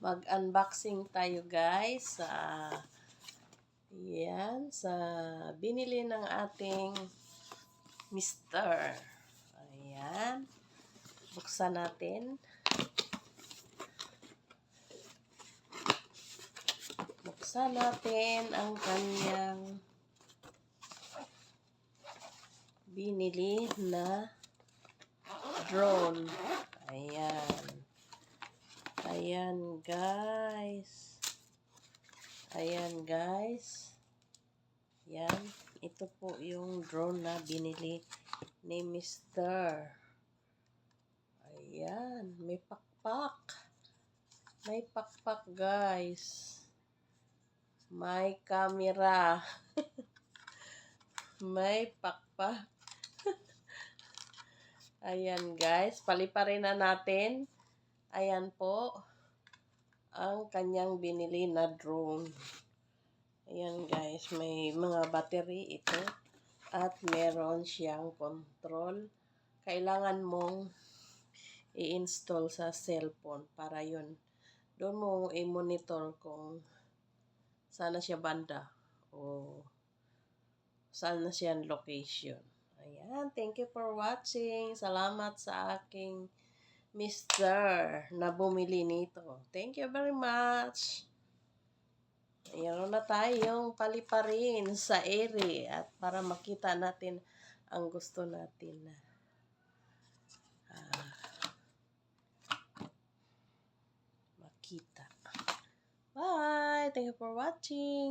mag-unboxing tayo guys sa yan sa binili ng ating Mr. Ayan. Buksan natin. Buksan natin ang kanyang binili na drone. Ayan. Guys. Ayan, guys. Yan. Ito po yung drone na binili ni Mr. Ayan. May pakpak. May pakpak, guys. May camera. May pakpak. Ayan, guys. Paliparin na natin. Ayan po ang kanyang binili na drone. Ayan guys, may mga battery ito at meron siyang control. Kailangan mong i-install sa cellphone para yun. Doon mo i-monitor kung sana siya banda o saan na siya location. Ayan, thank you for watching. Salamat sa aking Mr. na bumili nito. Thank you very much. Mayroon na tayong paliparin sa ere at para makita natin ang gusto natin na ah, makita. Bye! Thank you for watching.